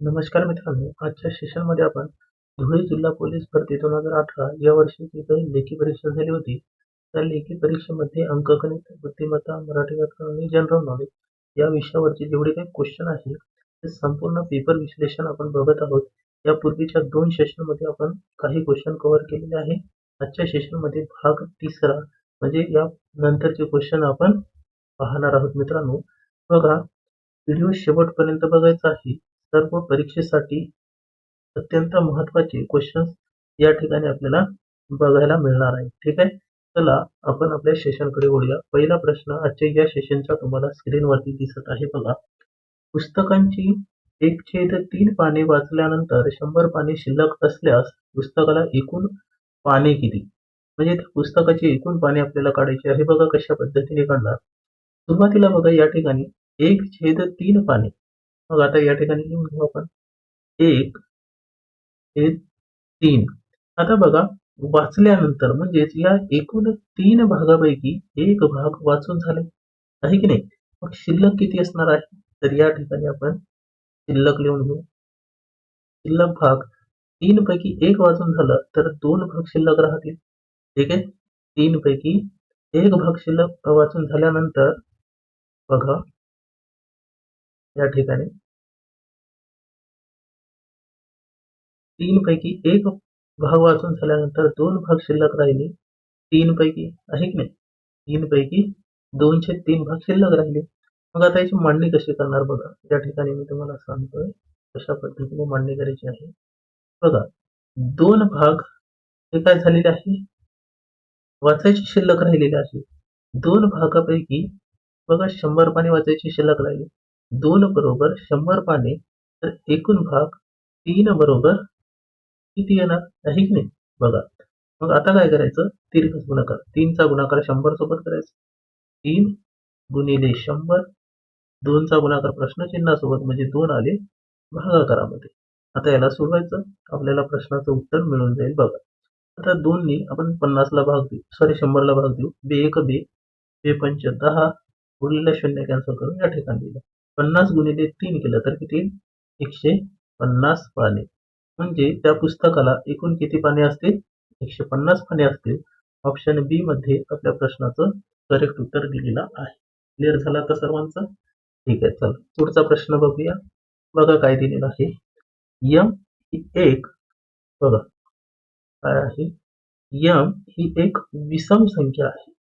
नमस्कार मित्रांनो आजच्या सेशनमध्ये आपण धुळे जिल्हा पोलीस भरती दोन हजार अठरा या वर्षी जी काही लेखी परीक्षा झाली होती त्या लेखी परीक्षेमध्ये अंकगणित बुद्धिमत्ता मराठी व्याकरण आणि जनरल नॉलेज या विषयावरचे जेवढे काही क्वेश्चन आहे ते संपूर्ण पेपर विश्लेषण आपण बघत आहोत. यापूर्वीच्या दोन सेशनमध्ये आपण काही क्वेश्चन कव्हर केलेले आहे. आजच्या सेशनमध्ये भाग तिसरा म्हणजे या नंतरचे क्वेश्चन आपण पाहणार आहोत मित्रांनो. बघा व्हिडिओ शेवटपर्यंत बघायचा आहे. सर्व परीक्षेसाठी अत्यंत महत्त्वाचे क्वेश्चन्स या ठिकाणी आपल्याला बघायला मिळणार आहे ठीक आहे? चला आपण आपल्या सेशनकडे वळूया. पहिला प्रश्न आजच्या या सेशनचा तुम्हाला स्क्रीनवरती दिसत आहे बघा. पुस्तकांची एक छेद तीन पाने वाचल्यानंतर शंभर पाने शिल्लक असल्यास पुस्तकाला एकूण पाने किती? म्हणजे त्या पुस्तकाची एकूण पाने आपल्याला काढायची आहे. बघा कशा पद्धतीने काढणार. सुरुवातीला बघा या ठिकाणी एक छेद तीन पाने. मग आता या ठिकाणी लिहून घेऊ आपण. एक छेद तीन. आता बघा वाचल्यानंतर म्हणजेच या एकूण तीन भागापैकी एक भाग वाचून झाले. आहे की नाही? मग शिल्लक किती असणार आहे? तर या ठिकाणी आपण शिल्लक लिहून घेऊ. शिल्लक भाग तीन पैकी एक वाचून झालं तर दोन भाग शिल्लक राहतील. ठीक आहे? तीन पैकी एक भाग शिल्लक वाचून झाल्यानंतर बघा या ठिकाणी. तीन पैकी एक भाग वाचून झाल्यानंतर दोन भाग शिल्लक राहिले. तीन पैकी आहे की नाही तीन पैकी दोनशे तीन भाग शिल्लक राहिले. मग आता याची मांडणी कशी करणार बघा. या ठिकाणी मी तुम्हाला सांगतोय कशा पद्धतीने मांडणी करायची आहे. बघा दोन भाग हे काय झालेले आहे? वाचायची शिल्लक राहिलेली आहे. दोन भागापैकी बघा शंभर पाणी वाचायची शिल्लक राहिली. दोन बरोबर शंभर पाने तर एकूण भाग तीन बरोबर किती येणार? आहे की नाही? बघा. मग आता काय करायचं? तिरकस गुणाकार. तीनचा गुणाकार शंभर सोबत करायचा. तीन गुणिले शंभर. दोनचा गुणाकार प्रश्नचिन्हासोबत म्हणजे दोन आले भागाकारामध्ये. आता याला सोडवायचं. आपल्याला प्रश्नाचं उत्तर मिळून जाईल. बघा. आता दोननी आपण पन्नासला भाग देऊ. सॉरी शंभरला भाग देऊ. बे एक बे. बे पंच दहा गुणिले शून्य कॅन्सल करून या ठिकाणी दिलं पन्नास गुणिले तीन केलं तर किती? एकशे पन्नास पाने म्हणजे त्या पुस्तकाला एकूण किती पाने असतील? एकशे पन्नास पाने असतील. ऑप्शन बी मध्ये आपल्या प्रश्नाचं करेक्ट उत्तर दिलेलं आहे. क्लिअर झाला का सर्वांचा? ठीक आहे चला. पुढचा प्रश्न बघूया. बघा काय दिलेलं आहे. यम ही एक बघा. काय आहे? यम ही एक विषम संख्या आहे.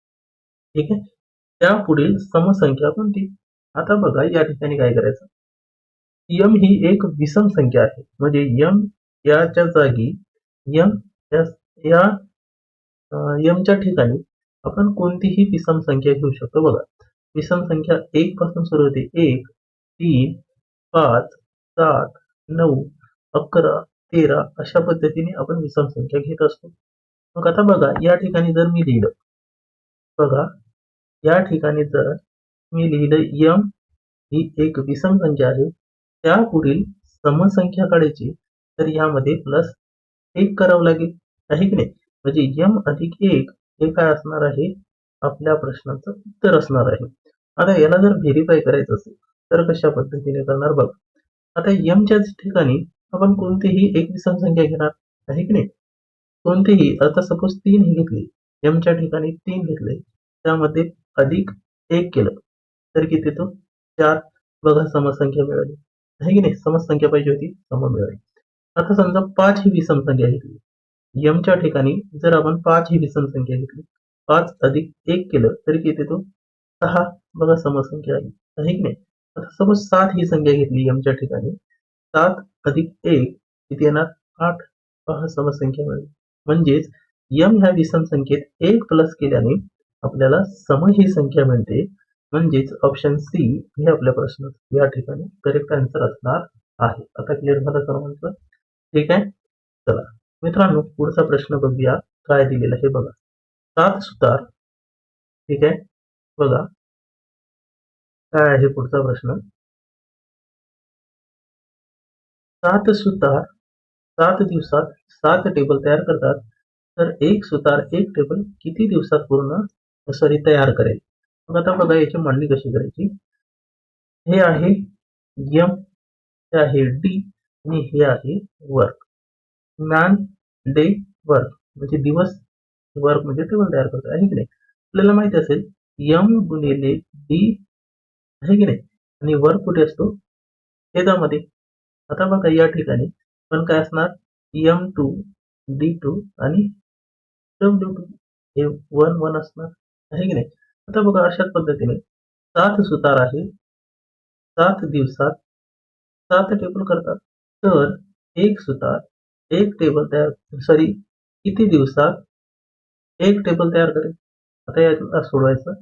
ठीक आहे? त्या पुढील समसंख्या कोणती? आता बघा या ठिकाणी काय करायचं? यम ही एक विषम संख्या आहे. म्हणजे यम याच्या जागी यम या यमच्या ठिकाणी आपण कोणतीही विषम संख्या घेऊ शकतो. बघा विषम संख्या एक पासून सुरू होते. एक तीन पाच सात नऊ अकरा तेरा अशा पद्धतीने आपण विषम संख्या घेत असतो. मग आता बघा या ठिकाणी जर मी लिहिलं बघा या ठिकाणी जर मी लिहिलं यम ही एक विषम संख्या आहे त्या पुढील समसंख्या काढायची तर यामध्ये प्लस एक करावं लागेल आहे की नाही? म्हणजे यम अधिक एक हे काय असणार आहे? आपल्या प्रश्नाचं उत्तर असणार आहे. आता याला जर व्हेरीफाय करायचं असेल तर कशा पद्धतीने करणार बघ. आता यमच्याच ठिकाणी आपण कोणतीही एक विषम संख्या घेणार आहे की नाही? कोणतीही आता सपोज तीन ही घेतले यमच्या ठिकाणी तीन घेतले त्यामध्ये अधिक एक केलं. तर किती तो चार. बघा समसंख्या मिळाली. आहे की नाही? समसंख्या पाहिजे होती सम मिळाली. आता समजा पाच ही विषम संख्या घेतली यमच्या ठिकाणी जर आपण पाच ही विषम संख्या घेतली पाच अधिक एक केलं तरी किती तो सहा. बघा समसंख्या आली. आहे की नाही? आता सपोज सात ही संख्या घेतली यमच्या ठिकाणी. सात अधिक एक किती येणार? आठ. पहा समसंख्या मिळेल. म्हणजेच यम ह्या विषम संख्येत एक प्लस केल्याने आपल्याला सम ही संख्या मिळते. म्हणजेच ऑप्शन सी हे आपल्या प्रश्न या ठिकाणी करेक्ट आन्सर असणार आहे. आता क्लिअर झालं सर्वांचं? ठीक आहे? चला. मित्रांनो पुढचा प्रश्न बघूया. काय दिलेला हे बघा. सात सुतार. ठीक आहे? बघा. काय आहे पुढचा प्रश्न? सात सुतार. सात दिवसात सात टेबल तयार करतात. तर एक सुतार एक टेबल किती दिवसात पूर्ण? सॉरी तयार करेल. मग आता बघा याची मांडणी कशी करायची? हे आहे यम हे आहे डी आणि हे आहे वर्क. मॅन डे वर्क म्हणजे दिवस वर्क म्हणजे टेबल तयार करतो आहे की नाही? आपल्याला माहिती असेल यम गुणिले डी आहे की नाही? आणि वर्क कुठे असतो? छेदामध्ये. आता बघा या ठिकाणी पण काय असणार? यम टू डी टू आणि डब्ल्यू टू हे वन वन असणार. आहे की नाही? आता बघा अशाच पद्धतीने. सात सुतार आहे. सात दिवसात सात टेबल करतात. तर एक सुतार एक टेबल तयार सॉरी किती दिवसात एक टेबल तयार करेल? आता याला सोडवायचं.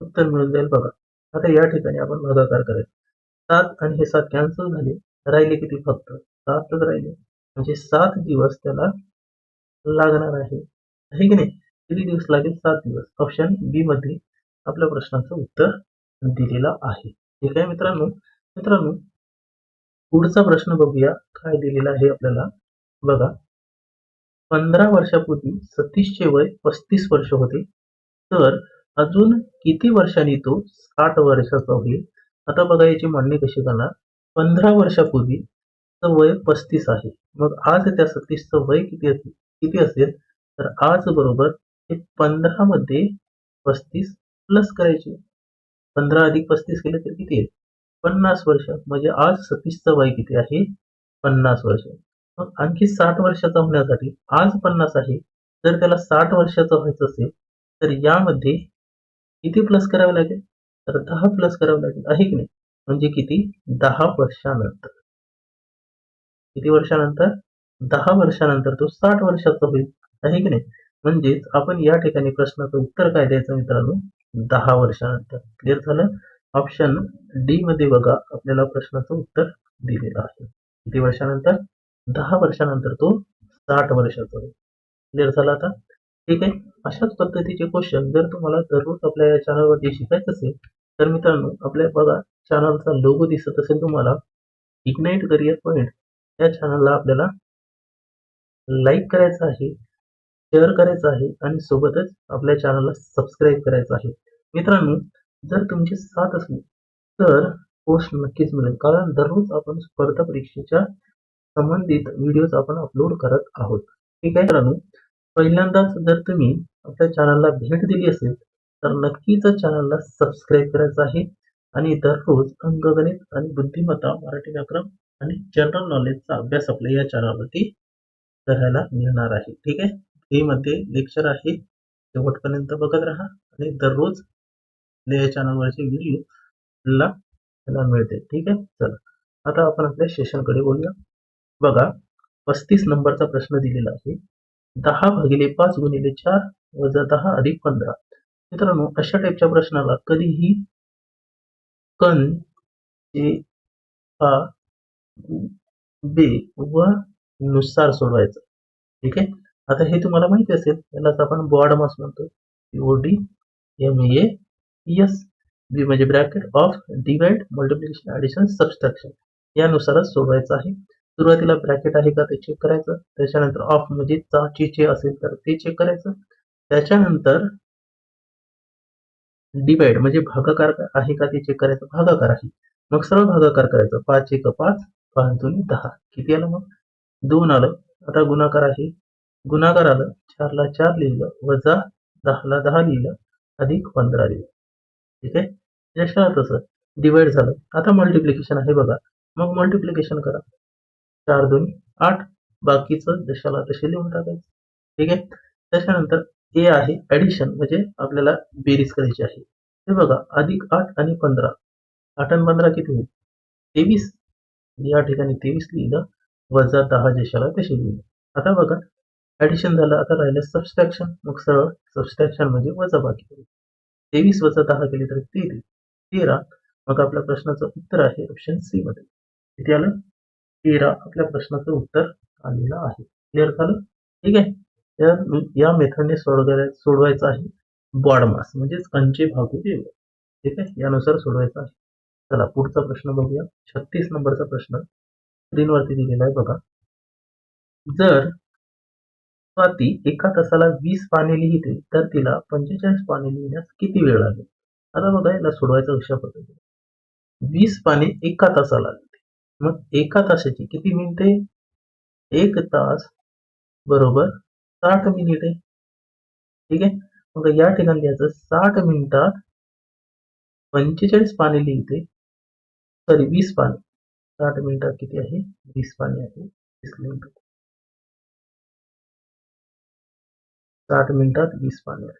उत्तर मिळून जाईल बघा. आता या ठिकाणी आपण भागाकार करेल. सात आणि हे सात कॅन्सल झाले. राहिले किती? फक्त सातच राहिले. म्हणजे सात दिवस त्याला लागणार आहे. आहे की नाही? किती दिवस लागेल? सात दिवस. ऑप्शन बी मध्ये आपल्या प्रश्नाचं उत्तर दिलेलं आहे. ठीक आहे मित्रांनो? मित्रांनो पुढचा प्रश्न बघूया. काय दिलेला आहे आपल्याला? बघा. पंधरा वर्षापूर्वी सतीशचे वय पस्तीस वर्ष होते. तर अजून किती वर्षांनी तो साठ वर्षाचा होईल? आता बघा याची मांडणी कशी करणार? पंधरा वर्षापूर्वी वय पस्तीस आहे. मग आज त्या सतीशचं वय किती किती असेल? तर आज बरोबर हे पंधरामध्ये पस्तीस प्लस करायचे. पंधरा अधिक पस्तीस केले तर किती आहे? पन्नास वर्ष. म्हणजे आज सतीशचं वय किती आहे? पन्नास वर्ष. मग आणखी साठ वर्षाचा होण्यासाठी आज पन्नास आहे. जर त्याला साठ वर्षाचं व्हायचं असेल तर यामध्ये किती प्लस करावे लागेल? तर दहा प्लस करावे लागेल. आहे की नाही? म्हणजे किती? दहा वर्षानंतर. किती वर्षानंतर? दहा वर्षानंतर तो साठ वर्षाचा होईल. आहे की नाही? म्हणजेच आपण या ठिकाणी प्रश्नाचं उत्तर काय द्यायचं मित्रांनो? दहा वर्षानंतर. क्लिअर झालं? ऑप्शन डी मध्ये बघा आपल्याला प्रश्नाचं उत्तर दिलेलं आहे. किती वर्षानंतर? दहा वर्षानंतर तो साठ वर्षाचा होईल. क्लिअर झाला आता? ठीक आहे. अशाच पद्धतीचे क्वेश्चन जर तुम्हाला दररोज आपल्या या चॅनलवरती शिकायचं असेल तर मित्रांनो आपल्या बघा चॅनलचा लोगो दिसत असेल तुम्हाला इग्नाइट करिअर पॉईंट या चॅनलला आपल्याला लाईक करायचं आहे. शेअर करायचं आहे आणि सोबतच आपल्या चॅनलला सबस्क्राईब करायचं आहे. मित्रांनो जर तुमची साथ असली तर पोस्ट नक्कीच मिळेल. कारण दररोज आपण स्पर्धा परीक्षेच्या संबंधित व्हिडिओज आपण अपलोड करत आहोत. ठीक आहे मित्रांनो? पहिल्यांदाच जर तुम्ही आपल्या चॅनलला भेट दिली असेल तर नक्कीच चॅनलला सबस्क्राईब करायचं आहे. आणि दररोज अंकगणित आणि बुद्धिमत्ता मराठी व्याकरण आणि जनरल नॉलेजचा अभ्यास आपल्या या चॅनलवरती करायला मिळणार आहे. ठीक आहे? हे मध्ये लेक्चर आहे. शेवटपर्यंत बघत राहा आणि दररोज या चॅनलवरचे व्हिडिओ आपल्याला मिळते. ठीक आहे? चला. आता आपण आपल्या सेशनकडे बोलूया. बघा पस्तीस नंबरचा प्रश्न दिलेला आहे. दहा भागिले पाच गुणिले चार वजा दहा अधिक पंधरा. मित्रांनो अशा टाईपच्या प्रश्नाला कधीही कन ए आ बे व नुसार सोडवायचं. ठीक आहे? आता हे तुम्हाला माहिती असेल यालाच आपण बॉड मास म्हणतो. D M A S B म्हणजे bracket of divide multiplication addition subtraction यानुसारच सोडवायचं आहे. सुरुवातीला ब्रॅकेट आहे का ते चेक करायचं. त्याच्यानंतर ऑफ म्हणजे चाचीचे असेल तर ते चेक करायचं. त्याच्यानंतर डिवाइड म्हणजे भागाकार आहे का ते चेक करायचं. भागाकार आहे. मग सरळ भागाकार करायचं. पाच एक पाच पाच दोन दहा. किती आलं मग? दोन आलं. आता गुणाकार आहे. गुणाकाराला चारला चार लिहिलं. वजा दहाला दहा लिहिलं. अधिक पंधरा लिहिलं. ठीक आहे? जशा तसं डिवाइड झालं. आता मल्टिप्लिकेशन आहे बघा. मग मल्टिप्लिकेशन करा. चार दोन आठ. बाकीचं जशाला तसे लिहून टाकायचं. ठीक आहे? त्याच्यानंतर ए आहे ऍडिशन म्हणजे आपल्याला बेरीज करायची आहे. हे बघा. अधिक आठ आणि पंधरा. आठ आणि पंधरा किती होईल? तेवीस. या ठिकाणी तेवीस लिहिलं. वजा दहा जशाला तसे लिहिलं. आता बघा. ऍडिशन झालं आता राहिलं सबस्ट्रॅक्शन मग सरळ सबस्ट्रॅक्शन म्हणजे वजा बाकी तेवीस वजा दहा केले तर तेवीस तेरा मग आपल्या प्रश्नाचं उत्तर आहे ऑप्शन सी मध्ये. किती आलं? तेरा. आपल्या प्रश्नाचं उत्तर आलेलं आहे. क्लिअर झालं? ठीक आहे. या या मेथडने सोडवाय सोडवायचं आहे बॉडमास म्हणजेच कंचे भागू देव ठीक आहे? यानुसार सोडवायचं आहे. चला पुढचा प्रश्न बघूया. छत्तीस नंबरचा प्रश्न स्क्रीनवरती दिलेला आहे बघा. जर स्वाती एका तासाला वीस पाने लिहिते तर तिला पंचेचाळीस पाने लिहिण्यास किती वेळ लागेल? आता बघा याला सोडवायचा अशा पद्धतीने? वीस पाने एका तासाला लिहिते. मग एका तासाची किती मिनिटे? एक तास बरोबर साठ मिनिटे. ठीक आहे? मग या ठिकाणी लिहायचं साठ मिनिटात पंचेचाळीस पाने लिहिते. सॉरी वीस पाने. साठ मिनिटात किती आहे? वीस पाने आहे. वीस लिहून साठ मिनिटात वीस पाने आहे.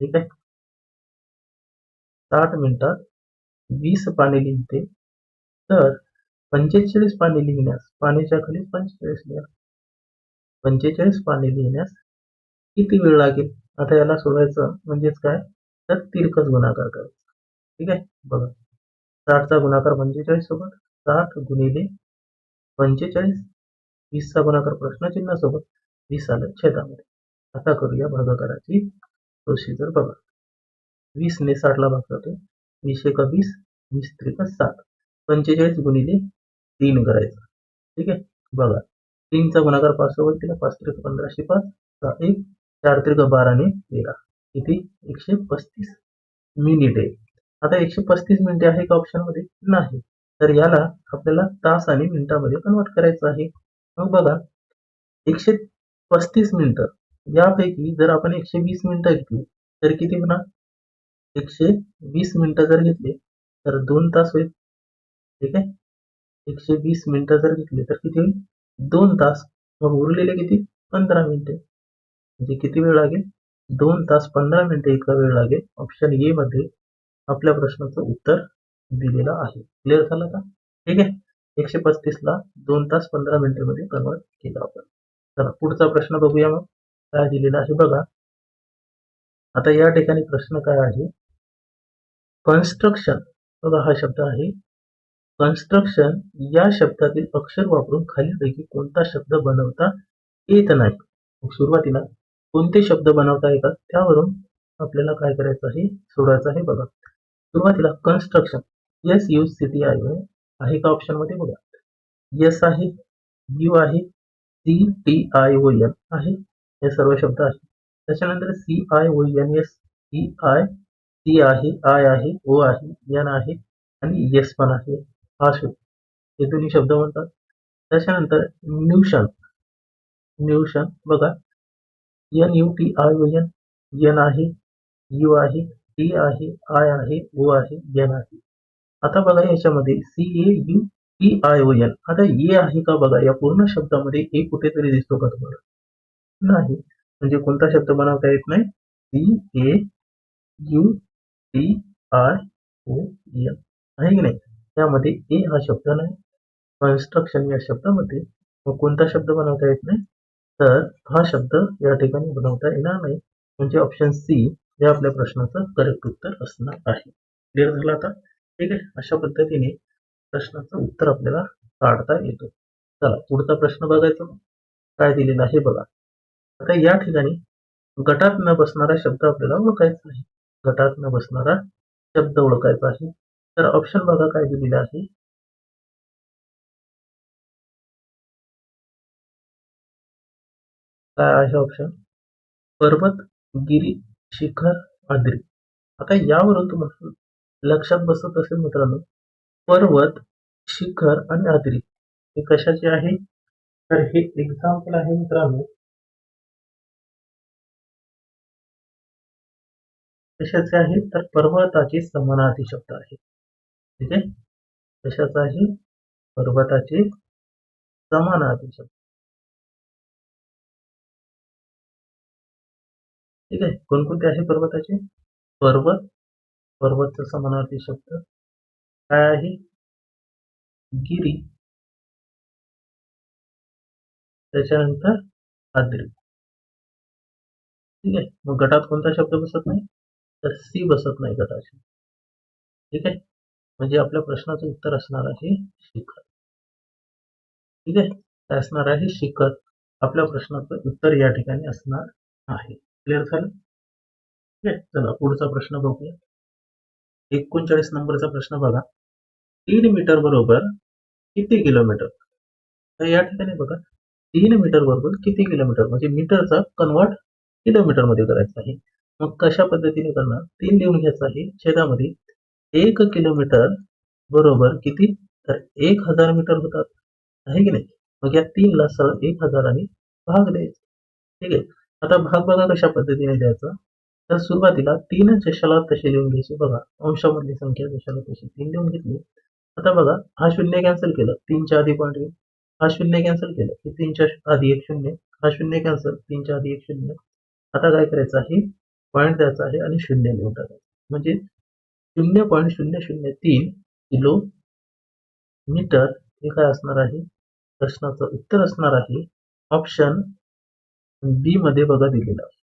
ठीक आहे? साठ मिनिटात वीस पाने लिहिते. तर पंचेचाळीस पाने लिहिण्यास पाण्याच्या खाली पंचेचाळीस लिहा. पंचेचाळीस पाने लिहिण्यास किती वेळ लागेल? आता याला सोडायचं म्हणजेच काय? तर तिरकस गुणाकार करायचा. ठीक आहे? बघा. साठचा गुणाकार पंचेचाळीस सोबत साठ गुणिले पंचेचाळीस वीसचा गुणाकार प्रश्नचिन्हासोबत वीस आलं छेदामध्ये. आता करूया भागाकाराची प्रोसिजर बघा. वीसने साठला भाग जातो वीस एक वीस वीस त्रिक सात. पंचेचाळीस गुणिले तीन करायचं. ठीक आहे? बघा. तीनचा गुणाकार पाच सोबत तिला पाच त्रिक पंधराशे पाच सहा एक चार त्रिक बाराने तेरा. किती? एकशे पस्तीस मिनिटे. आता एकशे पस्तीस मिनिटे आहे का ऑप्शनमध्ये नाही. तर याला आपल्याला तास आणि मिनिटामध्ये कन्वर्ट करायचं आहे. मग बघा. एकशे पस्तीस मिनिटं. यापैकी जर आपण एकशे वीस मिनिटं घेतली तर किती होणार? एकशे वीस मिनिटं जर घेतले तर दोन तास होईल. ठीक आहे? एकशे वीस मिनिटं जर घेतली तर किती होईल? दोन तास. मग उरलेले किती? पंधरा मिनिटे. म्हणजे किती वेळ लागेल? दोन तास पंधरा मिनिटे इतका वेळ लागेल. ऑप्शन ए मध्ये आपल्या प्रश्नाचं उत्तर दिलेलं आहे. क्लिअर झालं का? ठीक आहे? एकशे पस्तीस ला दोन तास पंधरा मिनिटे मध्ये कन्वर्ट केला आपण. चला पुढचा प्रश्न बघूया मग. काय दिलेला आहे बघा. आता या ठिकाणी प्रश्न काय आहे? कन्स्ट्रक्शन बघा हा शब्द आहे. कन्स्ट्रक्शन या शब्दातील अक्षर वापरून खालीलपैकी कोणता शब्द बनवता येत नाही? सुरुवातीला कोणते शब्द बनवता येतात? त्यावरून आपल्याला काय करायचं आहे? सोडायचं आहे बघा. सुरुवातीला कन्स्ट्रक्शन येस यू सिटी आहे आहे का ऑप्शनमध्ये बघा. यस आहे यू आहे C T I O N आहे. हे सर्व शब्द आहे त्याच्यानंतर C I O N S C I C आहे आय आहे ओ आहे एन आहे आणि एस पण आहे. हा शब्द. हे दोन्ही शब्द म्हणतात. त्याच्यानंतर न्यूशन. न्यूशन. बघा. N U T I O N N आहे यू आहे टी आहे आय आहे ओ आहे एन आहे. आता बघा याच्यामध्ये C A U T I O N आता ए आहे का? बघा. या पूर्ण शब्दामध्ये ए कुठेतरी दिसतो का तुम्हाला? नाही. म्हणजे कोणता शब्द बनवता येत नाही? C A U T I O N आहे की नाही? त्यामध्ये ए हा शब्द नाही. कन्स्ट्रक्शन या शब्दामध्ये मग कोणता शब्द बनवता येत नाही? तर हा शब्द या ठिकाणी बनवता येणार नाही. म्हणजे ऑप्शन सी हे आपल्या प्रश्नाचं करेक्ट उत्तर असणार आहे. क्लिअर झालं आता? ठीक आहे. अशा पद्धतीने प्रश्नाचं उत्तर आपल्याला काढता येतो. चला पुढचा प्रश्न बघायचा. काय दिलेला आहे बघा. आता या ठिकाणी गटात न बसणारा शब्द आपल्याला ओळखायचा आहे. गटात न बसणारा शब्द ओळखायचा आहे. तर ऑप्शन बघा काय दिलेला आहे. काय आहे ऑप्शन पर्वत गिरी शिखर आद्री आता यावरून तुम्हाला लक्षात बसत असेल मित्रांनो पर्वत शिखर आणि आद्री हे कशाचे आहे? तर हे एक्झाम्पल आहे मित्रांनो कशाचे आहे? तर पर्वताचे समानार्थी शब्द आहे. ठीक आहे? कशाचा आहे? पर्वताचे समानार्थी शब्द ठीक आहे? कोणकोणते आहे पर्वताचे? पर्वत पर्वतचा समानार्थी शब्द काय आहे? गिरी. त्याच्यानंतर आद्री ठीक आहे? मग गटात कोणता शब्द बसत नाही? तर सी बसत नाही गटाशी ठीक आहे? म्हणजे आपल्या प्रश्नाचं उत्तर असणार आहे शिखर. ठीक आहे? काय असणार आहे? शिखर. आपल्या प्रश्नाचं उत्तर या ठिकाणी असणार आहे. क्लिअर झालं? ठीक आहे? चला पुढचा प्रश्न बघूया. एकोणचाळीस नंबरचा प्रश्न बघा. तीन मीटर बरोबर किती किलोमीटर? तर या ठिकाणी बघा. तीन मीटर बरोबर किती किलोमीटर? म्हणजे मीटरचा कन्वर्ट किलोमीटरमध्ये करायचा आहे. मग कशा पद्धतीने करणार? तीन लिहून घ्यायचं आहे छेदामध्ये. एक किलोमीटर बरोबर किती? तर एक हजार मीटर होतात. आहे की नाही? मग या तीनला सरळ एक हजाराने भाग द्यायचा. ठीक आहे? आता भाग बघा कशा पद्धतीने द्यायचा तर सुरुवातीला तीन जशाला तसे लिहून घ्यायचे. बघा अंशामधली संख्या जशाला तशी तीन लिहून घेतली. आता बघा हा शून्य कॅन्सल केलं. तीनच्या आधी पॉईंट हा शून्य कॅन्सल केलं. की तीनच्या आधी एक शून्य हा शून्य कॅन्सल तीनच्या आधी एक शून्य. आता काय करायचं आहे? पॉईंट द्यायचा आहे आणि शून्य लिहून टाकायचं म्हणजे शून्य पॉईंट शून्य शून्य तीन किलो मीटर हे काय असणार आहे? प्रश्नाचं उत्तर असणार आहे. ऑप्शन बी मध्ये बघा दिलेलं आहे.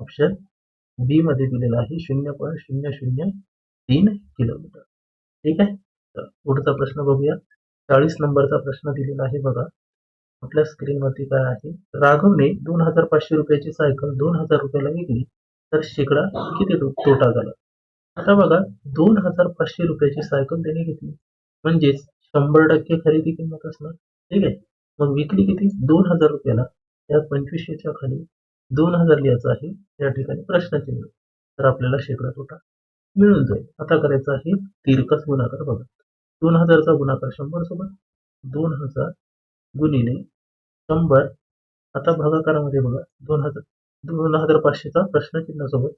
ऑप्शन बी मध्ये दिलेलं आहे शून्य पॉईंट शून्य शून्य तीन किलोमीटर. ठीक आहे? तर पुढचा प्रश्न बघूया. चाळीस नंबरचा प्रश्न दिलेला आहे बघा. आपल्या स्क्रीनवरती काय आहे? राघवने दोन हजार पाचशे रुपयाची सायकल दोन हजार रुपयाला विकली. तर शेकडा किती तोटा झाला? आता बघा दोन हजार पाचशे रुपयाची सायकल त्याने घेतली. म्हणजेच शंभर टक्के खरेदी किंमत असणार. ठीक आहे? मग विकली किती? दोन हजार रुपयाला त्या पंचवीसशेच्या खाली दोन हजार लिहायचं आहे. या ठिकाणी प्रश्नचिन्ह तर आपल्याला शेकडा तोटा मिळून जाईल. आता करायचं आहे तिरकस गुणाकार बघा. दोन हजारचा गुणाकार शंभर सोबत दोन हजार गुणिले शंभर. आता भागाकारामध्ये बघा दोन हजार दोन हजार पाचशेचा प्रश्नचिन्ह सोबत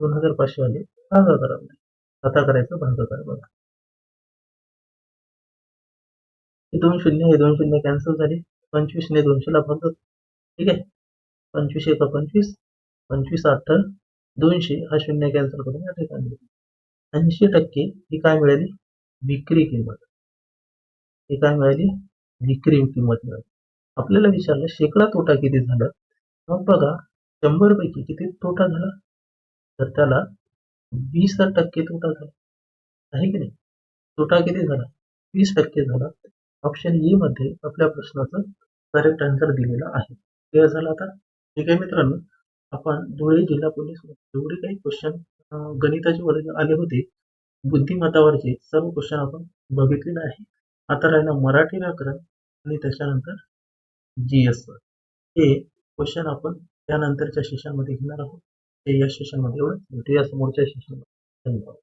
दोन हजार पाचशे आले भागाकार आता करायचं भागाकार बघा. हे दोन शून्य हे दोन शून्य कॅन्सल झाले. पंचवीसने दोनशेला भाग ठीक आहे? पंचवीस एका पंचवीस पंचवीस अठ्ठा दोनशे हा शून्य कॅन्सल करून या ठिकाणी ऐंशी टक्के ही काय मिळाली? विक्री किंमत. ही काय मिळाली? विक्री किंमत मिळाली. आपल्याला विचारलं शेकडा तोटा किती झाला? मग बघा शंभर पैकी किती तोटा झाला? तर त्याला वीस टक्के तोटा झाला. आहे की नाही? तोटा किती झाला? वीस टक्के झाला. ऑप्शन ई मध्ये आपल्या प्रश्नाचं करेक्ट आन्सर दिलेला आहे. क्लिअर झालं आता? ठीक आहे मित्रांनो. आपण धुळे जिल्हा पोलीस जेवढे काही क्वेश्चन गणिताचे वर्ग आले होते. बुद्धिमत्तावरचे सर्व क्वेश्चन आपण बघितलेले आहे. आता राहिला मराठी व्याकरण आणि त्याच्यानंतर जी एस हे क्वेश्चन आपण त्यानंतरच्या सेशनमध्ये घेणार आहोत. ते या सेशनमध्ये एवढं भेटूया समोरच्या सेशनमध्ये धन्यवाद.